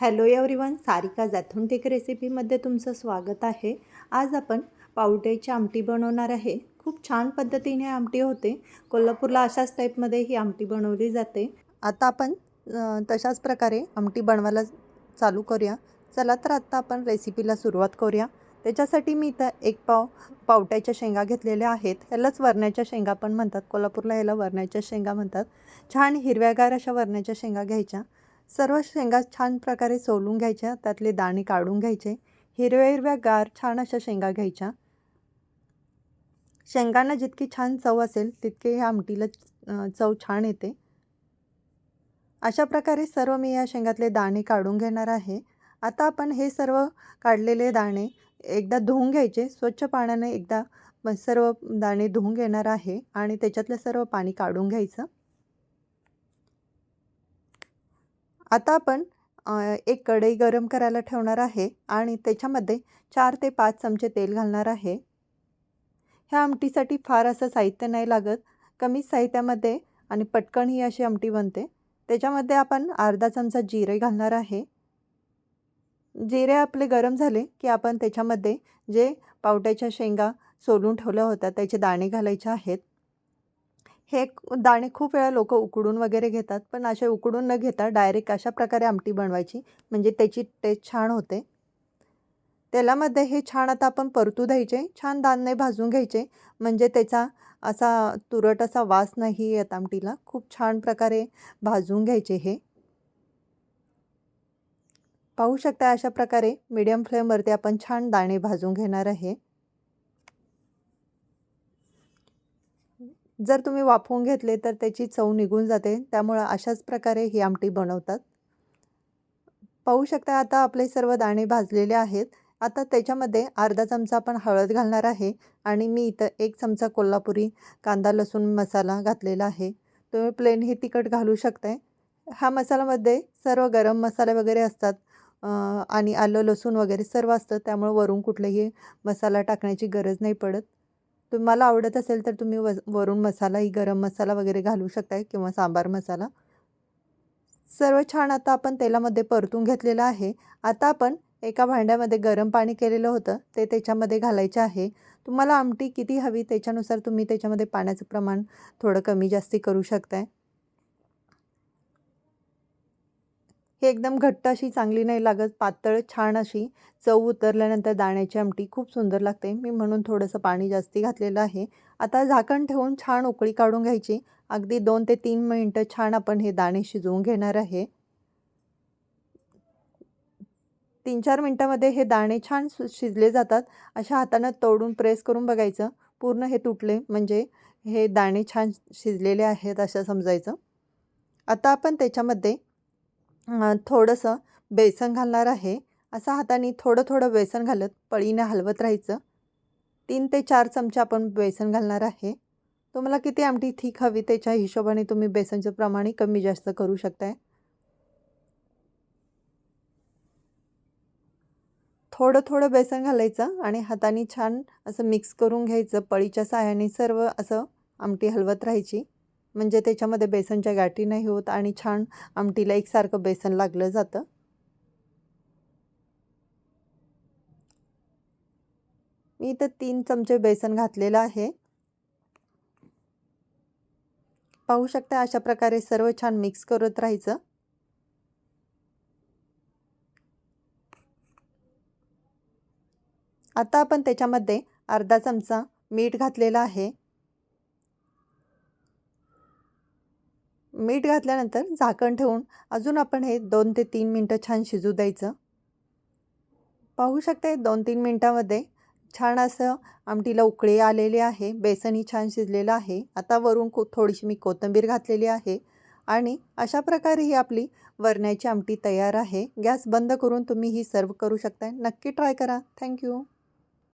Hello everyone Sarika authentic रेसिपीमध्ये तुमचं स्वागत आहे. आज आपण पावट्याची आमटी बनवणार आहे. खूप छान पद्धतीने आमटी होते. कोल्हापूरला अशाच टाईपमध्ये ही आमटी बनवली जाते. आता आपण तशाच प्रकारे आमटी बनवायला चालू करूया. चला तर आत्ता आपण रेसिपीला सुरुवात करूया. त्याच्यासाठी मी इथं एक पाव पावट्याच्या शेंगा घेतलेल्या आहेत. ह्यालाच वरण्याच्या शेंगा पण म्हणतात. कोल्हापूरला ह्याला वरण्याच्या शेंगा म्हणतात. छान हिरव्यागार अशा वरण्याच्या शेंगा घ्यायच्या. सर्व शेंगा छान प्रकारे सोलून घ्यायच्या त्यातले दाणे काढून घ्यायचे. हिरव्या हिरव्या गार छान अशा शेंगा घ्यायच्या. शेंगांना जितकी छान चव असेल तितके ह्या आमटीला चव छान येते. अशा प्रकारे सर्व मी या शेंगातले दाणे काढून घेणार आहे. आता आपण हे सर्व काढलेले दाणे एकदा धुवून घ्यायचे. स्वच्छ पाण्याने एकदा सर्व दाणे धुवून घेणार आहे आणि त्याच्यातलं सर्व पाणी काढून घ्यायचं. आता आपण एक कढई गरम करायला ठेवणार आहे आणि त्याच्यामध्ये चार ते पाच चमचे तेल घालणार आहे. ह्या आमटीसाठी फार असं साहित्य नाही लागत. कमी साहित्यामध्ये आणि पटकन ही अशी आमटी बनते. त्याच्यामध्ये आपण अर्धा चमचा जिरे घालणार आहे. जिरे आपले गरम झाले की आपण त्याच्यामध्ये जे पावट्याच्या शेंगा सोलून ठेवल्या होत्या त्याचे दाणे घालायचे आहेत. हे दाणे खूप वेळा लोक उकडून वगैरे घेतात पण असे उकडून न घेता डायरेक्ट अशा प्रकारे आमटी बनवायची म्हणजे त्याची टेस्ट छान होते. तेलामध्ये हे छान आता आपण परतू द्यायचे छान दाणे भाजून घ्यायचे म्हणजे त्याचा असा तुरट असा वास नाही येत आमटीला. खूप छान प्रकारे भाजून घ्यायचे हे. पाहू शकता अशा प्रकारे मीडियम फ्लेमवरती आपण छान दाणे भाजून घेणार आहे. जर तुम्ही वाफवून घेतले तर त्याची चव निघून जाते. त्यामुळं अशाच प्रकारे ही आमटी बनवतात. पाहू शकता आता आपले सर्व दाणे भाजलेले आहेत. आता त्याच्यामध्ये अर्धा चमचा आपण हळद घालणार आहे आणि मी इथं एक चमचा कोल्हापुरी कांदा लसूण मसाला घातलेला आहे. तुम्ही प्लेन हे तिखट घालू शकताय. ह्या मसाल्यामध्ये सर्व गरम मसाले वगैरे असतात आणि आलं लसूण वगैरे सर्व असतं. त्यामुळे वरून कुठलेही मसाला टाकण्याची गरज नाही पडत. तुम्हाला आवडत असेल तर तुम्ही व वरून मसालाही गरम मसाला वगैरे घालू शकताय किंवा सांबार मसाला. सर्व छान आता आपण तेलामध्ये परतून घेतलेलं आहे. आता आपण एका भांड्यामध्ये गरम पाणी केलेलं होतं ते त्याच्यामध्ये घालायचे आहे. तुम्हाला आमटी किती हवी त्याच्यानुसार तुम्ही त्याच्यामध्ये पाण्याचं प्रमाण थोडं कमी जास्ती करू शकताय. हे एकदम घट्ट अशी चांगली नाही लागत पातळ छान अशी. चव उतरल्यानंतर दाण्याची आमटी खूप सुंदर लागते. मी म्हणून थोडंसं पाणी जास्ती घातलेलं आहे. आता झाकण ठेवून छान उकळी काढून घ्यायची. अगदी दोन ते तीन मिनटं छान आपण हे दाणे शिजवून घेणार आहे. तीन चार मिनटामध्ये हे दाणे छान शिजले जातात. अशा हातानं तोडून प्रेस करून बघायचं. पूर्ण हे तुटले म्हणजे हे दाणे छान शिजलेले आहेत असं समजायचं. आता आपण त्याच्यामध्ये थोडंसं बेसन घालणार आहे. असं हाताने थोडं थोडं बेसन घालत पळीने हलवत राहायचं. तीन ते चार चमचे आपण बेसन घालणार आहे. तुम्हाला किती आमटी थीक हवी त्याच्या हिशोबाने तुम्ही बेसनचं प्रमाण कमी जास्त करू शकताय. थोडं थोडं बेसन घालायचं आणि हाताने छान असं मिक्स करून घ्यायचं. पळीच्या साह्याने सर्व असं आमटी हलवत राहायची. म्हणजे त्याच्यामध्ये बेसनच्या गाठी नाही होत आणि छान आमटीला एकसारखं बेसन लागलं जातं. मी इथं तीन चमचे बेसन घातलेलं आहे. पाहू शकता अशा प्रकारे सर्व छान मिक्स करत राहायचं. आता आपण त्याच्यामध्ये अर्धा चमचा मीठ घातलेलं आहे. मीठ घातल्यानंतर झाकण ठेवून अजून आपण हे दोन ते तीन मिनटं छान शिजू द्यायचं. पाहू शकता दोन तीन मिनटामध्ये छान असं आमटीला उकळी आलेली आहे बेसनही छान शिजलेलं आहे. आता वरून को थोडीशी मी कोथिंबीर घातलेली आहे आणि अशा प्रकारे ही आपली वरण्याची आमटी तयार आहे. गॅस बंद करून तुम्ही ही सर्व करू शकता नक्की ट्राय करा. थँक्यू.